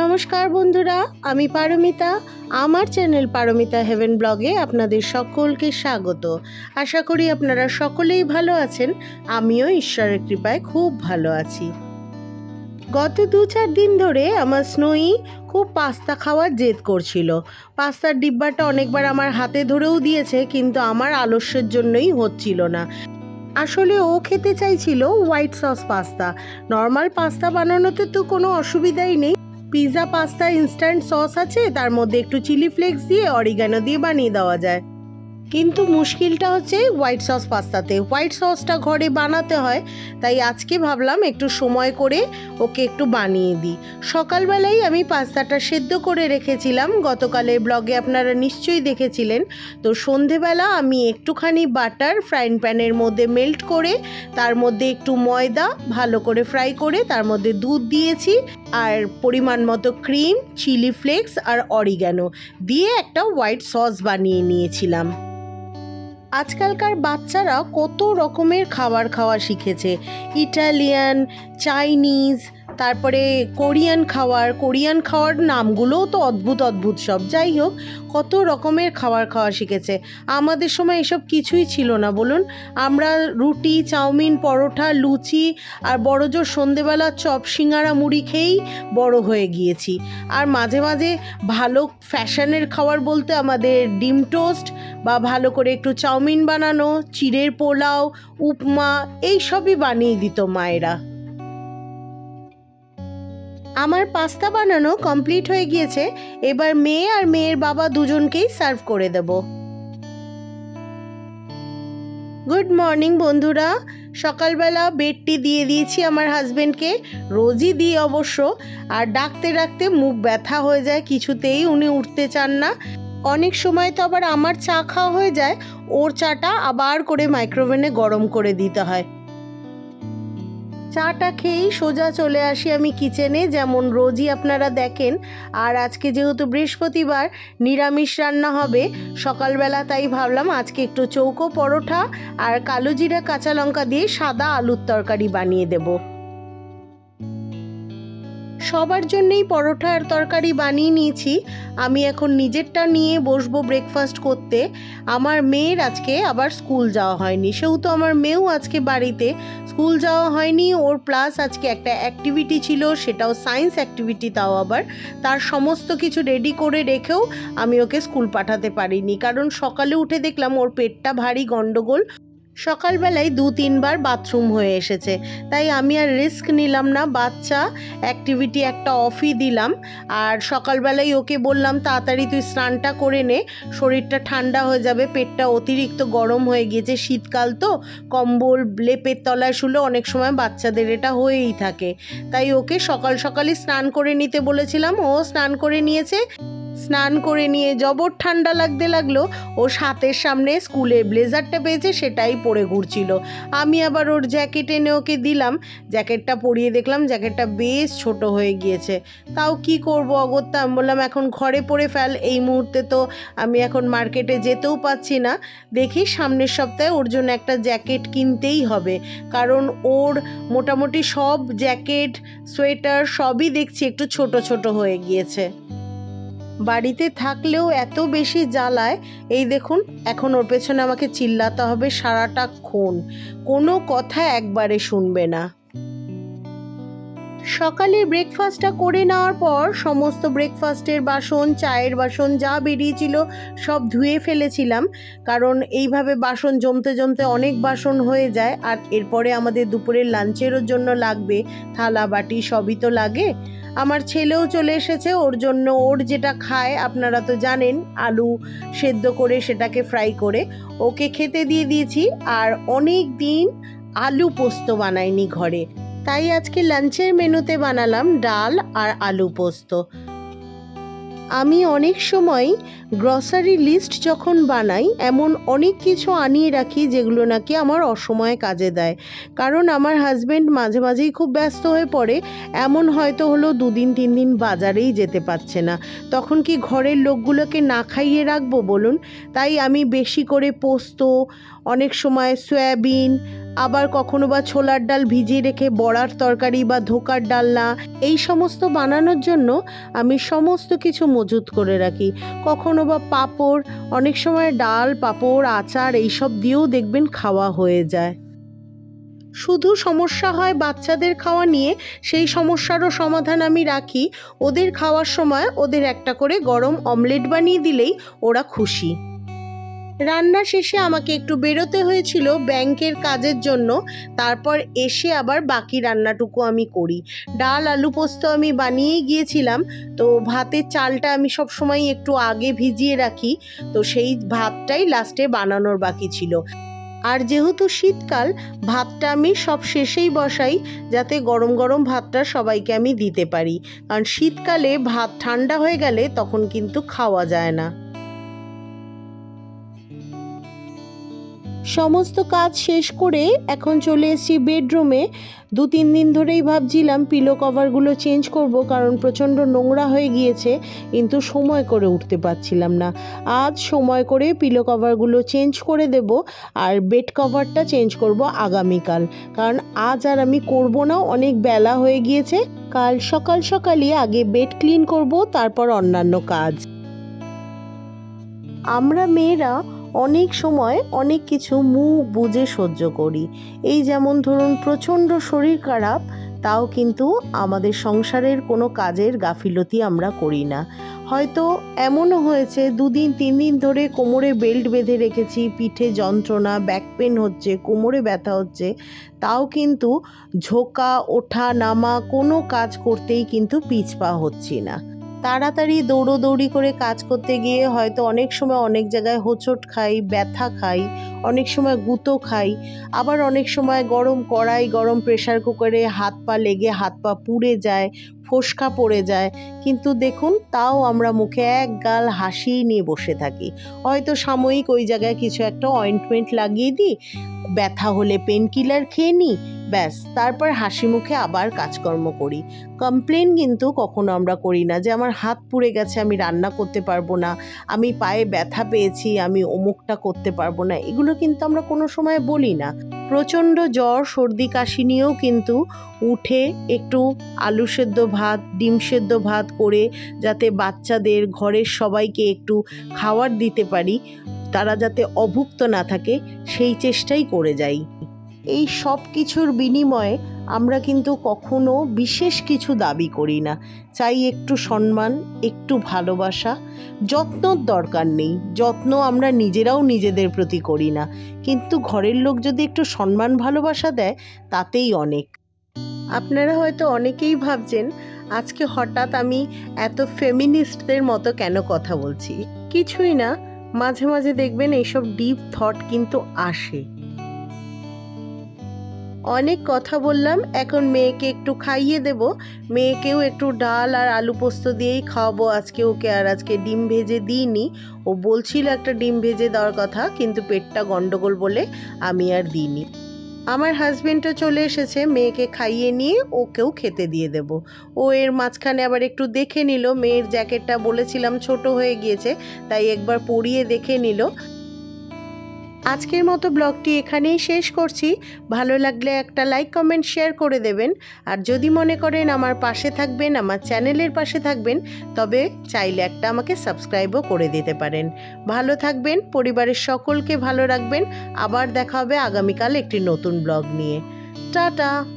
নমস্কার বন্ধুরা, আমি পারমিতা। আমার চ্যানেল পারমিতা হেভেন ব্লগে আপনাদের সকলকে স্বাগত। আশা করি আপনারা সকলেই ভালো আছেন। আমিও ঈশ্বরের কৃপায় খুব ভালো আছি। গত দু চার দিন ধরে আমার স্নোই খুব পাস্তা খাওয়ার জেদ করছিল। পাস্তার ডিব্বাটা অনেকবার আমার হাতে ধরেও দিয়েছে, কিন্তু আমার আলস্যের জন্যই হচ্ছিল না। আসলে ও খেতে চাইছিল white sauce pasta. Normal pasta বানানোতে তো কোনো অসুবিধাই নেই পিৎজা পাস্তা ইনস্ট্যান্ট সস আছে, তার মধ্যে একটু চিলি ফ্লেক্স দিয়ে অরিগানো দিয়ে বানিয়ে দেওয়া যায়। কিন্তু মুশকিলটা হচ্ছে হোয়াইট সস পাস্তাতে। হোয়াইট সসটা ঘরে বানাতে হয়, তাই আজকে ভাবলাম একটু সময় করে ওকে একটু বানিয়ে দিই। সকালবেলাই আমি পাস্তাটা সেদ্ধ করে রেখেছিলাম, গতকালের ব্লগে আপনারা নিশ্চয়ই দেখেছিলেন। তো সন্ধেবেলা আমি একটুখানি বাটার ফ্রাইং প্যানের মধ্যে মেল্ট করে, তার মধ্যে একটু ময়দা ভালো করে ফ্রাই করে, তার মধ্যে দুধ দিয়েছি। আর পরিমাণ মতো ক্রিম, চিলি ফ্লেক্স আর অরিগ্যানো দিয়ে একটা হোয়াইট সস বানিয়ে নিয়েছিলাম। আজকালকার বাচ্চারা কত রকমের খাবার খাওয়া শিখেছে। ইটালিয়ান, চাইনিজ তারপরে কোরিয়ান খাওয়ার কোরিয়ান খাওয়ার নামগুলোও তো অদ্ভুত অদ্ভুত সব। যাই হোক, কত রকমের খাবার খাওয়া শিখেছে। আমাদের সময় এসব কিছুই ছিল না, বলুন। আমরা রুটি, চাউমিন, পরোটা, লুচি আর বড় জোর সন্ধেবেলা চপ, সিঙ্গারা, মুড়ি খেয়েই বড় হয়ে গিয়েছি। আর মাঝে মাঝে ভালো ফ্যাশনের খাবার বলতে আমাদের ডিম টোস্ট বা ভালো করে একটু চাউমিন বানানো, চিড়ের পোলাও, উপমা, এই সবই বানিয়ে দিত মায়েরা। আমার পাস্তা বানানো কমপ্লিট হয়ে গিয়েছে, এবার মেয়ে আর মেয়ের বাবা দুজনকেই সার্ভ করে দেব। গুড মর্নিং বন্ধুরা। সকালবেলা বেডটি দিয়ে দিয়েছি আমার হাজবেন্ডকে, রোজই দিই অবশ্য, আর ডাকতে ডাকতে মুখ ব্যথা হয়ে যায়, কিছুতেই উনি উঠতে চান না। অনেক সময় তো আবার আমার চা খাওয়া হয়ে যায়, ওর চাটা আবার করে মাইক্রোওভেনে গরম করে দিতে হয়। চাটা খেয়েই সোজা চলে আসি আমি কিচেনে, যেমন রোজই আপনারা দেখেন। আর আজকে যেহেতু বৃহস্পতিবার, নিরামিষ রান্না হবে। সকালবেলা তাই ভাবলাম আজকে একটু চৌকো পরোটা আর কালো জিরা কাঁচা লঙ্কা দিয়ে সাদা আলুর তরকারি বানিয়ে দেবো। সবার জন্যেই পরোটা আর তরকারি বানিয়ে নিয়েছি। আমি এখন নিজেরটা নিয়ে বসবো ব্রেকফাস্ট করতে। আমার মেয়ের আজকে আবার স্কুল যাওয়া হয়নি। সেহেতু আমার মেয়েও আজকে বাড়িতে। স্কুল যাওয়া হয়নি, ওর প্লাস আজকে একটা অ্যাক্টিভিটি ছিল, সেটাও সায়েন্স অ্যাক্টিভিটি তাও আবার। তার সমস্ত কিছু রেডি করে রেখেও আমি ওকে স্কুল পাঠাতে পারিনি। কারণ সকালে উঠে দেখলাম ওর পেটটা ভারী গন্ডগোল। সকালবেলায় দু তিনবার বাথরুম হয়ে এসেছে। তাই আমি আর রিস্ক নিলাম না। বাচ্চা অ্যাক্টিভিটি একটা অফই দিলাম। আর সকালবেলায় ওকে বললাম, তাড়াতাড়ি তুই স্নানটা করে নে। শরীরটা ঠান্ডা হয়ে যাবে, পেটটা অতিরিক্ত গরম হয়ে গিয়েছে। শীতকাল তো, কম্বল, লেপের তলায় শুলে অনেক সময় বাচ্চাদের এটা হয়েই থাকে। তাই ওকে সকাল সকালই স্নান করে নিতে বলেছিলাম। ও স্নান করে নিয়েছে। স্নান করে নিয়ে জবর ঠান্ডা লাগতে লাগল, ও সাতের সামনে স্কুলের ব্লেজারটা পেয়েছে সেটাই পরে ঘুরছিল। আমি আবার ওর জ্যাকেট এনে ওকে দিলাম, জ্যাকেটটা পরিয়ে দেখলাম জ্যাকেটটা বেশ ছোট হয়ে গিয়েছে। তাও কি করব অগত্যা? আমি বললাম, এখন ঘরে পরে ফেল, এই মুহূর্তে তো আমি এখন মার্কেটে যেতেও পাচ্ছি না। দেখি সামনের সপ্তাহে ওর জন্য একটা জ্যাকেট কিনতেই হবে। কারণ ওর মোটামুটি সব জ্যাকেট, সোয়েটার সবই দেখছি একটু ছোট ছোট হয়ে গিয়েছে। বাড়িতে থাকলেও এত বেশি জ্বালায়, এই দেখুন, এখন ওর পেছনে আমাকে চিল্লাতে হবে সারাটা ক্ষণ কোনো কথা একবারে শুনবে না। সকালে ব্রেকফাস্টটা করে নেওয়ার পর সমস্ত ব্রেকফাস্টের বাসন, চায়ের বাসন, যা বেরিয়েছিল সব ধুয়ে ফেলেছিলাম। কারণ এইভাবে বাসন জমতে জমতে অনেক বাসন হয়ে যায় আর এরপরে আমাদের দুপুরের লাঞ্চেরও জন্য লাগবে থালা, বাটি সবই তো লাগে। আমার ছেলেও চলে এসেছে, ওর জন্য ওর যেটা খায়, আপনারা তো জানেন, আলু সেদ্ধ করে সেটাকে ফ্রাই করে, ওকে খেতে দিয়ে দিয়েছি, আর অনেক দিন আলু পোস্ত বানাইনি ঘরে। তাই আজকে লাঞ্চের মেনুতে বানালাম ডাল আর আলু পোস্ত। আমি অনেক সময় গ্রসারি লিস্ট যখন বানাই, এমন অনেক কিছু আনিয়ে রাখি যেগুলো নাকি আমার অসময়ে কাজে দেয়। কারণ আমার হাজব্যান্ড মাঝে মাঝেই খুব ব্যস্ত হয়ে পড়ে, এমন হয়তো হলো দুদিন, তিন দিন বাজারেই যেতে পারছে না। তখন কি ঘরের লোকগুলোকে না খাইয়ে রাখব বলুন? তাই আমি বেশি করে পোস্ত, অনেক সময় সয়াবিন আবার কখনো বা ছোলার ডাল ভিজিয়ে রেখে বড়ার তরকারি বা ধোকার ডালনা এই সমস্ত বানানোর জন্য আমি সমস্ত কিছু মজুত করে রাখি। কখনো বা পাঁপড়, অনেক সময় ডাল, পাঁপড়, আচার এইসব দিয়েও দেখবেন খাওয়া হয়ে যায়। শুধু সমস্যা হয় বাচ্চাদের খাওয়া নিয়ে, সেই সমস্যারও সমাধান আমি রাখি। ওদের খাওয়ার সময় ওদের একটা করে গরম অমলেট বানিয়ে দিলেই ওরা খুশি। রান্না শেষে আমাকে একটু বেরোতে হয়েছিল ব্যাংকের কাজের জন্য। তারপর এসে আবার বাকি রান্নাটুকু আমি করি। ডাল, আলু পোস্ত আমি বানিয়েই গিয়েছিলাম। তো ভাতের চালটা আমি সব সময় একটু আগে ভিজিয়ে রাখি। তো সেই ভাতটাই লাস্টে বানানোর বাকি ছিল। আর যেহেতু শীতকাল, ভাতটা আমি সব শেষেই বসাই যাতে গরম গরম ভাতটা সবাইকে আমি দিতে পারি। কারণ শীতকালে ভাত ঠান্ডা হয়ে গেলে তখন কিন্তু খাওয়া যায় না। সমস্ত কাজ শেষ করে এখন চলে এসেছি বেডরুমে। দু, তিন দিন ধরেই ভাবছিলাম পিলো কভারগুলো চেঞ্জ করব কারণ প্রচণ্ড নোংরা হয়ে গিয়েছে, কিন্তু সময় করে উঠতে পারছিলাম না। আজ সময় করে পিলো কভারগুলো চেঞ্জ করে দেব আর বেড কভারটা চেঞ্জ করব আগামীকাল। কারণ আজ আর আমি করব না, অনেক বেলা হয়ে গিয়েছে। কাল সকাল সকালই আগে বেড ক্লিন করব, তারপর অন্যান্য কাজ। আমরা মেয়েরা অনেক সময় অনেক কিছু মুখ বুঝে সহ্য করি। এই যেমন ধরুন প্রচণ্ড শরীর খারাপ, তাও কিন্তু আমাদের সংসারের কোনো কাজের গাফিলতি আমরা করি না। হয়তো এমনও হয়েছে, দুদিন তিন দিন ধরে কোমরে বেল্ট বেঁধে রেখেছি, পিঠে যন্ত্রণা, ব্যাক পেন হচ্ছে, কোমরে ব্যথা হচ্ছে, তাও কিন্তু ঝোঁকা, ওঠা, নামা কোনো কাজ করতেই কিন্তু পিছপা হচ্ছি না। তাড়াতাড়ি দৌড়োদৌড়ি করে কাজ করতে গিয়ে হয়তো অনেক সময় অনেক জায়গায় হোঁচট খাই, ব্যথা খাই, অনেক সময় গুঁতো খাই, আবার অনেক সময় গরম কড়াই, গরম প্রেশার কুকারে হাত পা লেগে হাত পা পুড়ে যায় ফোসকা পড়ে যায়। কিন্তু দেখুন, তাও আমরা মুখে এক গাল হাসি নিয়ে বসে থাকি। হয়তো সাময়িক ওই জায়গায় কিছু একটা অয়েন্টমেন্ট লাগিয়ে দিই, ব্যথা হলে পেন কিলার খেয়ে নিই, ব্যাস, তারপর হাসি মুখে আবার কাজকর্ম করি। কমপ্লেন কিন্তু কখনো আমরা করি না যে, আমার হাত পুড়ে গেছে, আমি রান্না করতে পারব না, আমি পায়ে ব্যথা পেয়েছি, আমি অমুকটা করতে পারব না। এগুলো কিন্তু আমরা কোনো সময় বলি না। প্রচণ্ড জ্বর, সর্দি, কাশি নিয়েও কিন্তু উঠে একটু আলু সেদ্ধ ভাত, ডিম সেদ্ধ ভাত করে যাতে বাচ্চাদের ঘরের সবাইকে একটু খাওয়ার দিতে পারি, তারা যাতে অভুক্ত না থাকে, সেই চেষ্টাই করে যাই। এই সব কিছুর বিনিময়ে আমরা কিন্তু কখনো বিশেষ কিছু দাবি করি না। চাই একটু সম্মান, একটু ভালোবাসা যত্নর দরকার নেই। যত্ন আমরা নিজেরাও নিজেদের প্রতি করি না। কিন্তু ঘরের লোক যদি একটু সম্মান, ভালোবাসা দেয়, তাতেই অনেক। আপনারা হয়তো অনেকেই ভাবছেন, আজকে হঠাৎ আমি এত ফেমিনিস্টদের মতো কেন কথা বলছি? কিছুই না। মাঝে মাঝে দেখবেন এইসব ডিপ থট কিন্তু আসে। অনেক কথা বললাম, এখন মেয়েকে একটু খাইয়ে দেব। মেয়েকেও একটু ডাল আর আলু পোস্ত দিয়েই খাওয়াবো। আজকে ওকে আর আজকে ডিম ভেজে দিইনি। ও বলছিল একটা ডিম ভেজে দেওয়ার কথা, কিন্তু পেটটা গন্ডগোল বলে আমি আর দিইনি। আমার হাজবেন্ডও চলে এসেছে, মেয়েকে খাইয়ে নিয়ে ওকেও খেতে দিয়ে দেব। ও এর মাঝখানে আবার একটু দেখে নিল, মেয়ের জ্যাকেটটা বলেছিলাম ছোট হয়ে গিয়েছে, তাই একবার পরিয়ে দেখে নিল। আজকের মতো ব্লগটি এখানেই শেষ করছি। ভালো লাগলে একটা লাইক, কমেন্ট, শেয়ার করে দেবেন। আর যদি মনে করেন আমার পাশে থাকবেন, আমার চ্যানেলের পাশে থাকবেন, তবে চাইলে একটা আমাকে সাবস্ক্রাইবও করে দিতে পারেন। ভালো থাকবেন, পরিবারের সকলকে ভালো রাখবেন। আবার দেখা হবে আগামীকাল একটি নতুন ব্লগ নিয়ে। টাটা!